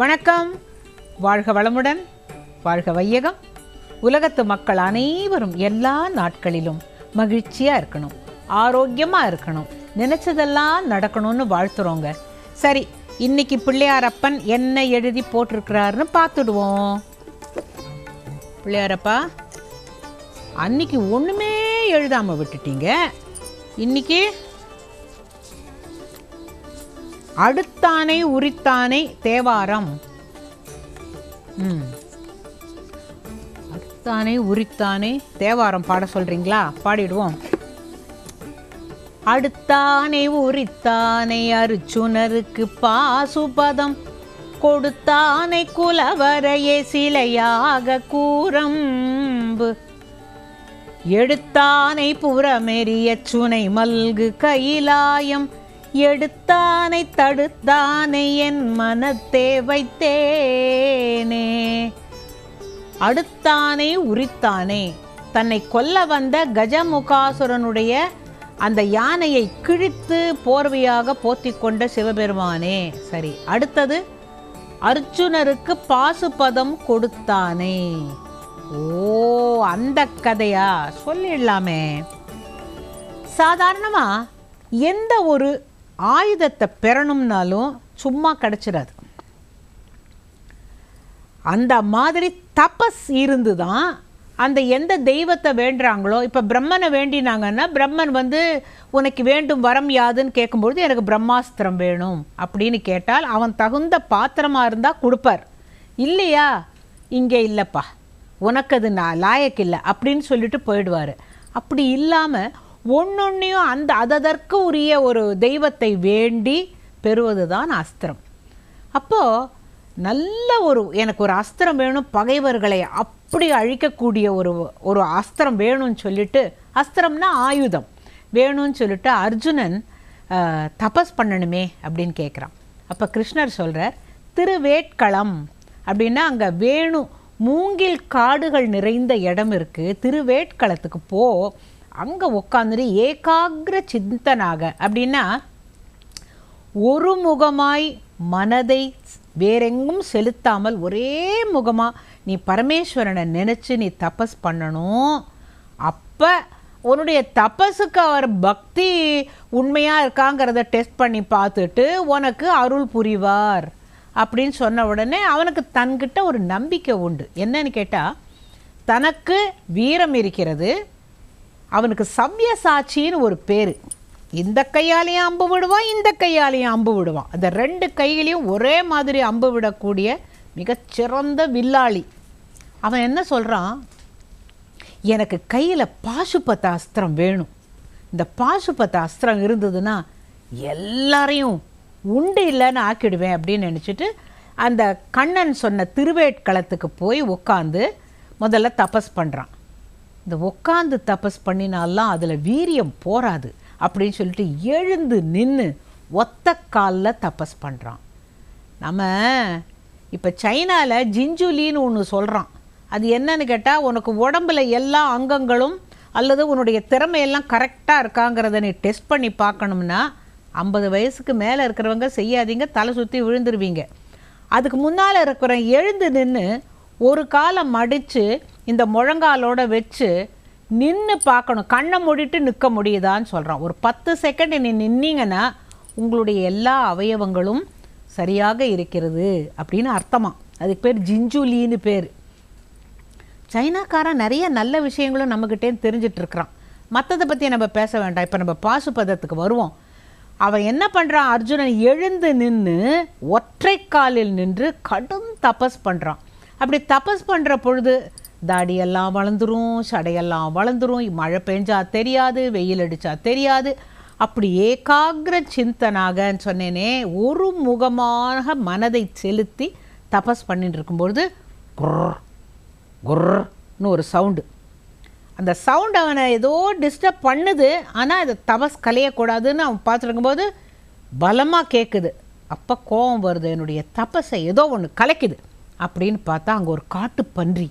வணக்கம். வாழ்க வளமுடன் வாழ்க வையகம். உலகத்து மக்கள் அனைவரும் எல்லா நாட்களிலும் மகிழ்ச்சியாக இருக்கணும் ஆரோக்கியமாக இருக்கணும் நினச்சதெல்லாம் நடக்கணும்னு வாழ்த்துறோங்க. சரி இன்னைக்கு பிள்ளையாரப்பன் என்ன எழுதி போட்டிருக்கிறாருன்னு பார்த்துடுவோம். பிள்ளையாரப்பா அன்னைக்கு ஒன்றுமே எழுதாமல் விட்டுட்டீங்க. இன்னைக்கு அடுத்தானை உரித்தானை தேவாரம். அடுத்தானே அடுத்தானை உரித்தானை தேவாரம் பாட சொல்றீங்களா? பாடிடுவோம். அடுத்தானை உரித்தானை அருச்சுனருக்கு பாசுபதம். கொடுத்தானை குலவரையே சிலையாக கூறம்பு. எடுத்தானை புறமெறிய சுனை மல்கு கைலாயம். எடுத்தானை தடுத்தானை என் மனத்தே வைத்தேனே. அடுத்தானே உரித்தானே. தன்னை கொல்ல வந்த கஜமுகாசுரனுடைய அந்த யானையை கிழித்து போர்வையாக போத்தி கொண்ட சிவபெருமானே. சரி அடுத்தது அர்ஜுனருக்கு பாசுபதம் கொடுத்தானே. ஓ அந்த கதையா? சொல்லிடலாமே. சாதாரணமாக எந்த ஒரு ஆயுதத்தை பெறணும்னாலும் சும்மா கிடைச்சிடாது. அந்த மாதிரி தபஸ் இருந்து தான் அந்த எந்த தெய்வத்தை வேண்டுறாங்களோ இப்போ பிரம்மனை வேண்டினாங்கன்னா பிரம்மன் வந்து உனக்கு வேண்டும் வரம் யாதுன்னு கேட்கும்பொழுது எனக்கு பிரம்மாஸ்திரம் வேணும் அப்படின்னு கேட்டால் அவன் தகுந்த பாத்திரமாக இருந்தால் கொடுப்பார். இல்லையா? இங்கே இல்லைப்பா. உனக்கு அது நான் லாயக்கு இல்லை அப்படின்னு சொல்லிட்டு போயிடுவார். அப்படி இல்லாமல் ஒன்னொன்னையும் அந்த அததற்கு உரிய ஒரு தெய்வத்தை வேண்டி பெறுவது தான் அஸ்திரம். அப்போது நல்ல ஒரு எனக்கு ஒரு அஸ்திரம் வேணும் பகைவர்களை அப்படி அழிக்கக்கூடிய ஒரு ஒரு அஸ்திரம் வேணும்னு சொல்லிட்டு அஸ்திரம்னா ஆயுதம். வேணும்னு சொல்லிட்டு அர்ஜுனன் தபஸ் பண்ணணுமே அப்படின்னு கேட்குறான் அப்போ கிருஷ்ணர் சொல்கிறார் திருவேட்களம் அப்படின்னா அங்கே வேணு மூங்கில் காடுகள் நிறைந்த இடம் இருக்குது திருவேட்களத்துக்கு போ அங்கே உட்காந்துட்டு ஏகாகிர சிந்தனாக. அப்படின்னா ஒரு முகமாய் மனதை வேறெங்கும் செலுத்தாமல் ஒரே முகமா நீ பரமேஸ்வரனை நினைச்சு நீ தபஸ் பண்ணணும். அப்ப உன்னுடைய தபஸுக்கு அவர் பக்தி உண்மையா இருக்காங்கிறத டெஸ்ட் பண்ணி பார்த்துட்டு உனக்கு அருள் புரிவார். அப்படின்னு சொன்ன உடனே அவனுக்கு தன்கிட்ட ஒரு நம்பிக்கை உண்டு. என்னன்னு கேட்டால் தனக்கு வீரம் இருக்கிறது அவனுக்கு சவ்ய சாட்சின்னு ஒரு பேர். இந்த கையாலையும் அம்பு விடுவான் இந்த கையாலையும் அம்பு விடுவான். அந்த ரெண்டு கையிலையும் ஒரே மாதிரி அம்பு விடக்கூடிய மிகச்சிறந்த வில்லாளி. அவன் என்ன சொல்கிறான் எனக்கு கையில் பாசுபத்த அஸ்திரம் வேணும். இந்த பாசுபத்த அஸ்திரம் இருந்ததுன்னா எல்லாரையும் உண்டு இல்லைன்னு ஆக்கிடுவேன் அப்படின்னு நினச்சிட்டு அந்த கண்ணன் சொன்ன திருவேட்களத்துக்கு போய் உட்காந்து முதல்ல தபஸ் பண்ணுறான் இந்த உட்காந்து தபஸ் பண்ணினாலாம் அதில் வீரியம் போராது அப்படின்னு சொல்லிட்டு எழுந்து நின்று ஒத்த காலில் தபஸ் பண்ணுறான் நம்ம இப்போ சைனாவில் ஜிஞ்சுலின்னு ஒன்று சொல்கிறான் அது என்னன்னு கேட்டால் உனக்கு உடம்புல எல்லா அங்கங்களும் அல்லது உன்னுடைய திறமையெல்லாம் கரெக்டாக இருக்காங்கிறத நீ டெஸ்ட் பண்ணி பார்க்கணும்னா ஐம்பது வயசுக்கு மேலே இருக்கிறவங்க செய்யாதீங்க தலை சுற்றி விழுந்துருவீங்க. அதுக்கு முன்னால் இருக்கிற எழுந்து நின்று ஒரு காலை மடித்து இந்த முழங்காலோட வச்சு நின்று பார்க்கணும். கண்ணை மூடிட்டு நிற்க முடியுதான்னு சொல்கிறான் ஒரு பத்து செகண்ட் நீ நின்னீங்கன்னா உங்களுடைய எல்லா அவயவங்களும் சரியாக இருக்கிறது அப்படின்னு அர்த்தமா. அதுக்கு பேர் ஜிஞ்சுலின்னு பேர். சைனாக்காரன் நிறைய நல்ல விஷயங்களும் நம்மக்கிட்டே தெரிஞ்சிட்ருக்கிறான். மற்றதை பற்றி நம்ம பேச வேண்டாம். இப்போ நம்ம பாசுபதத்துக்கு வருவோம். அவன் என்ன பண்ணுறான் அர்ஜுனன் எழுந்து நின்று ஒற்றை காலில் நின்று கடும் தபஸ் பண்ணுறான் அப்படி தபஸ் பண்ணுற பொழுது தாடியெல்லாம் வளர்ந்துரும் சடையெல்லாம் வளர்ந்துரும். மழை பெஞ்சா தெரியாது வெயில் அடித்தா தெரியாது. அப்படி ஏகாகிர சிந்தனாகன்னு சொன்னேனே ஒரு முகமாக மனதை செலுத்தி தபஸ் பண்ணிட்டு இருக்கும்பொழுது குர் குர்னு ஒரு சவுண்டு. அந்த சவுண்ட் அவனை ஏதோ டிஸ்டர்ப் பண்ணுது. ஆனால் அதை தபஸ் கலையக்கூடாதுன்னு அவன் பார்த்துருக்கும்போது பலமாக கேட்குது அப்போ கோபம் வருது. என்னுடைய தபஸை ஏதோ ஒன்று கலைக்குது. அப்படின்னு பார்த்தா அங்கே ஒரு காட்டு பன்றி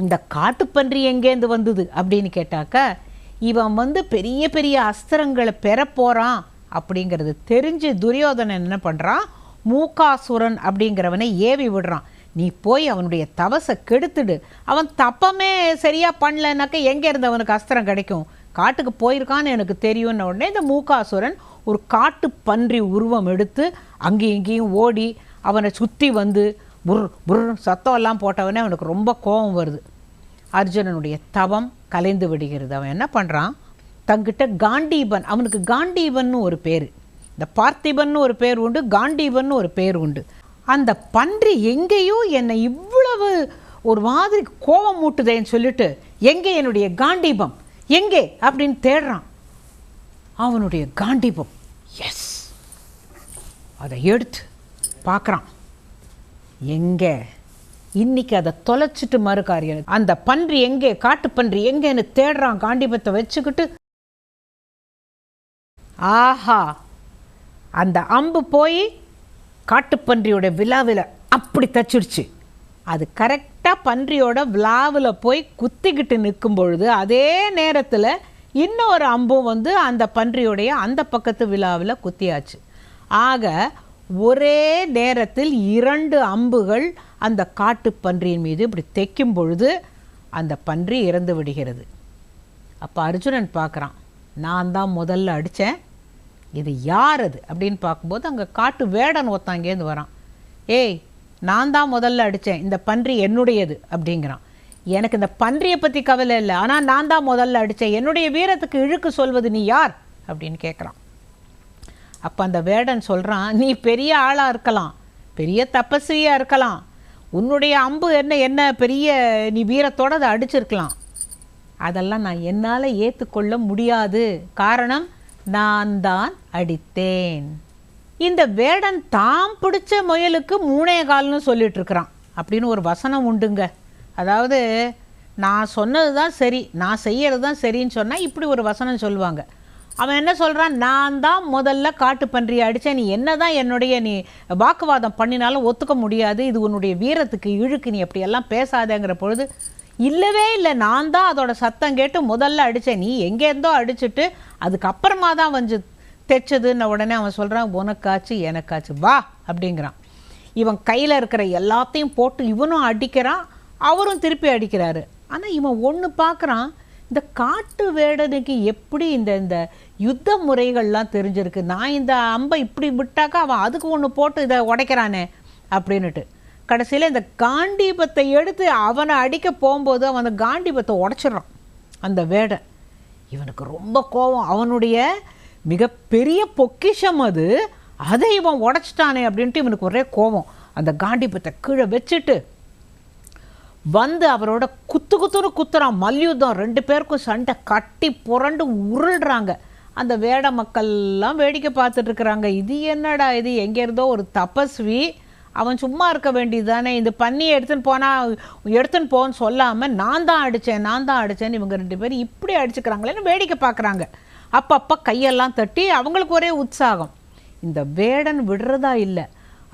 இந்த காட்டுப்பன்றி எங்கேருந்து வந்தது? அப்படின்னு கேட்டாக்கா இவன் வந்து பெரிய பெரிய அஸ்திரங்களை பெற போகிறான் அப்படிங்கிறது தெரிஞ்சு துரியோதனன் என்ன பண்ணுறான் மூகாசுரன் அப்படிங்கிறவனை ஏவி விடுறான். நீ போய் அவனுடைய தவசை கெடுத்துடு. அவன் தப்பமே சரியாக பண்ணலனாக்க எங்கே இருந்து அவனுக்கு அஸ்திரம் கிடைக்கும்? காட்டுக்கு போயிருக்கான்னு எனக்கு தெரியும்னு உடனே இந்த மூகாசுரன் ஒரு காட்டு பன்றி உருவம் எடுத்து அங்கேயும் இங்கேயும் ஓடி அவனை சுற்றி வந்து புர் புர் சத்தம் எல்லாம் போட்டவனே அவனுக்கு ரொம்ப கோபம் வருது. அர்ஜுனனுடைய தவம் கலைந்து விடுகிறது. அவன் என்ன பண்ணுறான் தங்கிட்ட காண்டீபன் அவனுக்கு காண்டீபன்னு ஒரு பேர். இந்த பார்த்திபன்னு ஒரு பேர் உண்டு காண்டீபன் ஒரு பேர் உண்டு. அந்த பன்றி எங்கேயோ என்னை இவ்வளவு ஒரு மாதிரி கோபம் மூட்டுதேன்னு சொல்லிட்டு எங்கே என்னுடைய காண்டீபம்? எங்கே? அப்படின்னு தேடுறான். அவனுடைய காண்டீபம் எஸ் அதை எடுத்து பார்க்குறான். எங்கே? இன்னைக்கு அதை தொலைச்சிட்டு மறுக்காரியன் அந்த பன்றி எங்கே? காட்டு பன்றி எங்கேன்னு தேடுறான் காண்டிபத்தை வச்சுக்கிட்டு. ஆஹா! அந்த அம்பு போய் காட்டுப்பன்றியோட விழாவில் அப்படி தச்சிடுச்சு. அது கரெக்டாக பன்றியோட விழாவில் போய் குத்திக்கிட்டு நிற்கும் பொழுது அதே நேரத்தில் இன்னொரு அம்பும் வந்து அந்த பன்றியோடைய அந்த பக்கத்து விழாவில் குத்தியாச்சு. ஆக ஒரே நேரத்தில் இரண்டு அம்புகள் அந்த காட்டு பன்றியின் மீது இப்படி தைக்கும் பொழுது அந்த பன்றி இறந்து விடுகிறது. அப்போ அர்ஜுனன் பார்க்குறான் நான் தான் முதல்ல அடித்தேன் இது யார் அது? அப்படின்னு பார்க்கும்போது அங்கே காட்டு வேடன் ஒருத்தங்கேருந்து வரான். ஏய் நான் தான் முதல்ல அடித்தேன் இந்த பன்றி என்னுடையது. அப்படிங்கிறான். எனக்கு இந்த பன்றியை பற்றி கவலை இல்லை. ஆனால் நான் தான் முதல்ல அடித்தேன் என்னுடைய வீரத்துக்கு இழுக்கு சொல்வது நீ யார்? அப்படின்னு கேட்குறான். அப்போ அந்த வேடன் சொல்கிறான் நீ பெரிய ஆளாக இருக்கலாம் பெரிய தபஸ்வியாக இருக்கலாம். உன்னுடைய அம்பு என்ன என்ன பெரிய நீ வீரத்தோடு அதை அடிச்சிருக்கலாம். அதெல்லாம் நான் என்னால் ஏற்றுக்கொள்ள முடியாது. காரணம் நான் தான் அடித்தேன். இந்த வேடன் தாம் பிடிச்ச முயலுக்கு மூணே கால்னு சொல்லிட்டுருக்கிறான் அப்படின்னு ஒரு வசனம் உண்டுங்க. அதாவது நான் சொன்னது தான் சரி நான் செய்யறது தான் சரின்னு சொன்னால் இப்படி ஒரு வசனம் சொல்லுவாங்க. அவன் என்ன சொல்கிறான் நான் தான் முதல்ல காட்டு பன்றியை அடித்தேன் நீ என்ன தான் என்னுடைய நீ வாக்குவாதம் பண்ணினாலும் ஒத்துக்க முடியாது. இது உன்னுடைய வீரத்துக்கு இழுக்கு. நீ அப்படியெல்லாம் பேசாதேங்கிற பொழுது இல்லவே இல்லை. நான் தான் அதோட சத்தம் கேட்டு முதல்ல அடித்தேன் நீ எங்கேருந்தோ அடிச்சுட்டு அதுக்கப்புறமா தான் வந்து தைச்சதுன்ன உடனே அவன் சொல்கிறான் உனக்காச்சு எனக்காச்சு வா அப்படிங்கிறான். இவன் கையில் இருக்கிற எல்லாத்தையும் போட்டு இவனும் அடிக்கிறான். அவரும் திருப்பி அடிக்கிறாரு. ஆனால் இவன் ஒன்று பார்க்குறான் இந்த காட்டு வேடனுக்கு எப்படி இந்த இந்த யுத்த முறைகள்லாம் தெரிஞ்சிருக்கு? நான் இந்த அம்பை இப்படி விட்டாக்கா அவன் அதுக்கு ஒன்று போட்டு இதை உடைக்கிறானே அப்படின்னுட்டு. கடைசியில் இந்த காண்டீபத்தை எடுத்து அவனை அடிக்க போகும்போது அவன் அந்த காண்டீபத்தை உடச்சிட்றான். அந்த வேடன் இவனுக்கு ரொம்ப கோபம் அவனுடைய மிகப்பெரிய பொக்கிஷம் அது. அதை இவன் உடைச்சிட்டானே அப்படின்ட்டு இவனுக்கு ஒரே கோபம் அந்த காண்டிபத்தை கீழே வச்சுட்டு வந்து அவரோட குத்து குத்துன்னு குத்துறான் மல்யுத்தம் ரெண்டு பேருக்கும் சண்டை கட்டி புரண்டு உருள்றாங்க. அந்த வேட மக்கள்லாம் வேடிக்கை பார்த்துட்டு இருக்கிறாங்க. இது என்னடா இது? எங்கேருந்தோ ஒரு தபஸ்வி. அவன் சும்மா இருக்க வேண்டியது தானே இந்த பண்ணியை எடுத்துன்னு போனால் எடுத்துன்னு போன்னு சொல்லாமல் நான் தான் அடித்தேன் நான் தான் அடித்தேன்னு இவங்க ரெண்டு பேரும் இப்படி அடிச்சுக்கிறாங்களேன்னு வேடிக்கை பார்க்குறாங்க. அப்பப்போ கையெல்லாம் தட்டி அவங்களுக்கு ஒரே உற்சாகம். இந்த வேடன் விடுறதா இல்லை.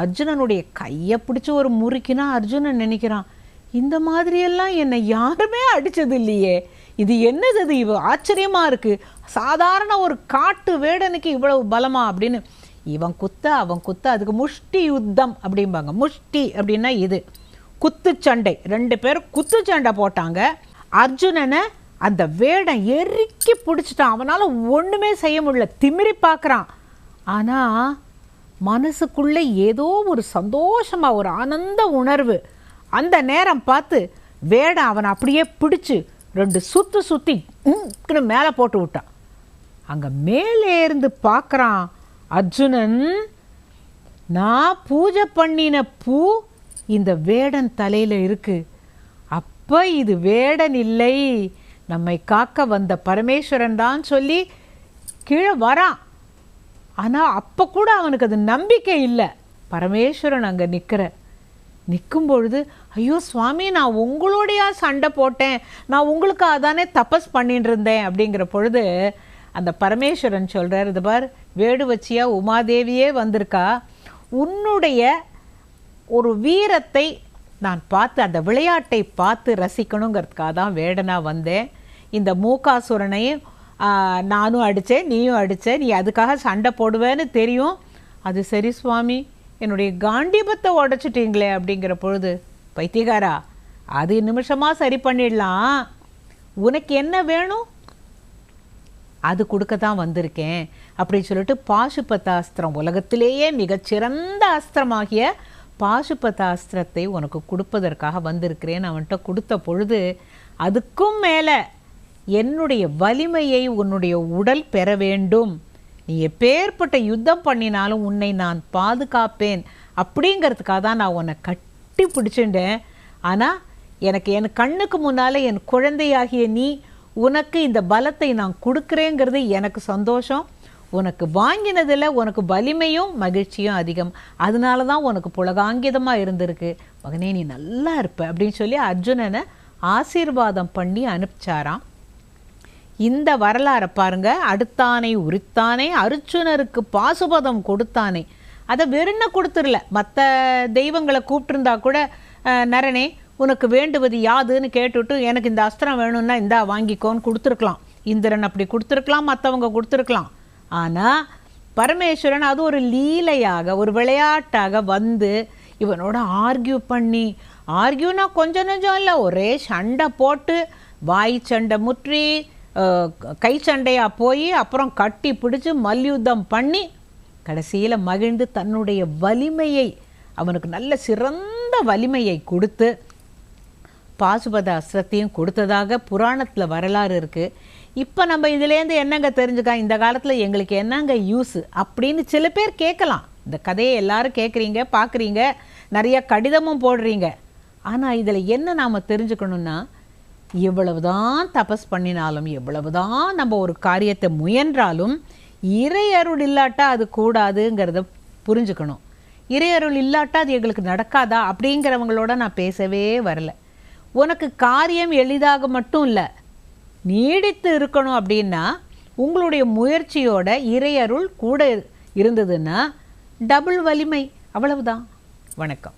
அர்ஜுனனுடைய கையை பிடிச்சி ஒரு முறுக்கினா அர்ஜுனன் நினைக்கிறான். இந்த மாதிரியெல்லாம் என்னை யாருமே அடித்தது இல்லையே இது என்னது இது? இவ ஆச்சரியமாக இருக்குது சாதாரண ஒரு காட்டு வேடனுக்கு இவ்வளவு பலமா அப்படின்னு. இவன் குத்த அவன் குத்த அதுக்கு முஷ்டி யுத்தம் அப்படிம்பாங்க. முஷ்டி அப்படின்னா இது. குத்துச்சண்டை ரெண்டு பேரும் குத்துச்சண்டை போட்டாங்க. அர்ஜுனனை அந்த வேடம் எரிக்கி பிடிச்சிட்டான். அவனால் ஒன்றுமே செய்ய முடியல. திமிரி பார்க்குறான். ஆனால் மனசுக்குள்ளே ஏதோ ஒரு சந்தோஷமாக ஒரு ஆனந்த உணர்வு அந்த நேரம் பார்த்து வேடம் அவனை அப்படியே பிடிச்சு ரெண்டு சுற்று சுற்றி உம்னு மேலே போட்டு விட்டான். அங்கே மேலே இருந்து பார்க்குறான் அர்ஜுனன் நான் பூஜை பண்ணின பூ இந்த வேடன் தலையில் இருக்குது அப்போ இது வேடன் இல்லை. நம்மை காக்க வந்த பரமேஸ்வரன் தான் சொல்லி கீழே வரான். ஆனால் அப்போ கூட அவனுக்கு அது நம்பிக்கை இல்லை. பரமேஸ்வரன் அங்கே நிற்கிற நிற்கும் பொழுது ஐயோ சுவாமி நான் உங்களோடையா சண்டை போட்டேன். நான் உங்களுக்கு அதானே தபஸ் பண்ணிட்டு இருந்தேன் அப்படிங்கிற பொழுது அந்த பரமேஸ்வரன் சொல்கிறார் இது பார் வேடு வச்சியா உமாதேவியே வந்திருக்கா? உன்னுடைய ஒரு வீரத்தை நான் பார்த்து அந்த விளையாட்டை பார்த்து ரசிக்கணுங்கிறதுக்காக தான் வேடனாக வந்தேன். இந்த மூகாசுரனையும் நானும் அடித்தேன் நீயும் அடித்தேன் நீ அதுக்காக சண்டை போடுவேன்னு தெரியும். அது சரி சுவாமி. என்னுடைய காண்டிபத்தை உடச்சிட்டிங்களே அப்படிங்கிற பொழுது பைத்தியகாரா அது நிமிஷமாக சரி பண்ணிடலாம். உனக்கு என்ன வேணும்? அது கொடுக்க தான் வந்திருக்கேன் அப்படின்னு சொல்லிட்டு பாசுபத அஸ்திரம் உலகத்திலேயே மிகச்சிறந்த அஸ்திரமாகிய பாசுபத அஸ்திரத்தை உனக்கு கொடுப்பதற்காக வந்திருக்கிறேன். அவன்கிட்ட கொடுத்த பொழுது அதுக்கும் மேலே என்னுடைய வலிமையை உன்னுடைய உடல் பெற வேண்டும். நீ எப்பேற்பட்ட யுத்தம் பண்ணினாலும் உன்னை நான் பாதுகாப்பேன் அப்படிங்கிறதுக்காக தான் நான் உன்னை கட்டி பிடிச்சிட்டேன் ஆனால் எனக்கு என் கண்ணுக்கு முன்னால் என் குழந்தையாகிய நீ உனக்கு இந்த பலத்தை நான் கொடுக்குறேங்கிறது எனக்கு சந்தோஷம். உனக்கு வாங்கினதில் உனக்கு வலிமையும் மகிழ்ச்சியும் அதிகம். அதனால தான் உனக்கு புலகாங்கிதமாக இருந்திருக்கு. மகனே நீ நல்லா இருப்ப அப்படின்னு சொல்லி அர்ஜுனனை ஆசீர்வாதம் பண்ணி அனுப்பிச்சாராம். இந்த வரலாறை பாருங்க. அடுத்தானை உரித்தானே அர்ச்சுனருக்கு பாசுபதம் கொடுத்தானே. அதை வெறுண்ண கொடுத்துடல. மற்ற தெய்வங்களை கூப்பிட்டுருந்தா கூட நரனே உனக்கு வேண்டுவது யாதுன்னு கேட்டுவிட்டு எனக்கு இந்த அஸ்திரம் வேணும்னா இந்தா வாங்கிக்கோன்னு கொடுத்துருக்கலாம். இந்திரன் அப்படி கொடுத்துருக்கலாம் மற்றவங்க கொடுத்துருக்கலாம். ஆனால் பரமேஸ்வரன் அது ஒரு லீலையாக ஒரு விளையாட்டாக வந்து இவனோட ஆர்கியூ பண்ணி ஆர்கியூனா கொஞ்சம் நெஞ்சம் இல்லை ஒரே சண்டை போட்டு வாய் சண்டை முற்றி கை சண்டையாக போய் அப்புறம் கட்டி பிடிச்சி மல்யுத்தம் பண்ணி கடைசியில் மகிழ்ந்து தன்னுடைய வலிமையை அவனுக்கு நல்ல சிறந்த வலிமையை கொடுத்து பாசுபத அஸ்திரத்தையும் கொடுத்ததாக புராணத்தில் வரலாறு இருக்குது இப்போ நம்ம இதுலேருந்து என்னங்க தெரிஞ்சுக்கா? இந்த காலத்தில் எங்களுக்கு என்னங்க யூஸ் அப்படின்னு சில பேர் கேட்கலாம் இந்த கதையை எல்லாரும் கேட்குறீங்க பார்க்குறீங்க நிறைய கடிதமும் போடுறீங்க. ஆனால் இதில் என்ன நாம் தெரிஞ்சுக்கணுன்னா எவ்வளவுதான் தபஸ் பண்ணினாலும் எவ்வளவுதான் நம்ம ஒரு காரியத்தை முயன்றாலும் இறையருள் இல்லாட்டா அது கூடாதுங்கிறத புரிஞ்சுக்கணும். இறையருள் இல்லாட்டா அது எங்களுக்கு நடக்காதா அப்படிங்கிறவங்களோட நான் பேசவே வரல. உனக்கு காரியம் எளிதாக மட்டும் இல்லை நீடித்து இருக்கணும் அப்படின்னா உங்களுடைய முயற்சியோட இறையருள் கூட இருந்ததுன்னா டபுள் வலிமை. அவ்வளவுதான். வணக்கம்.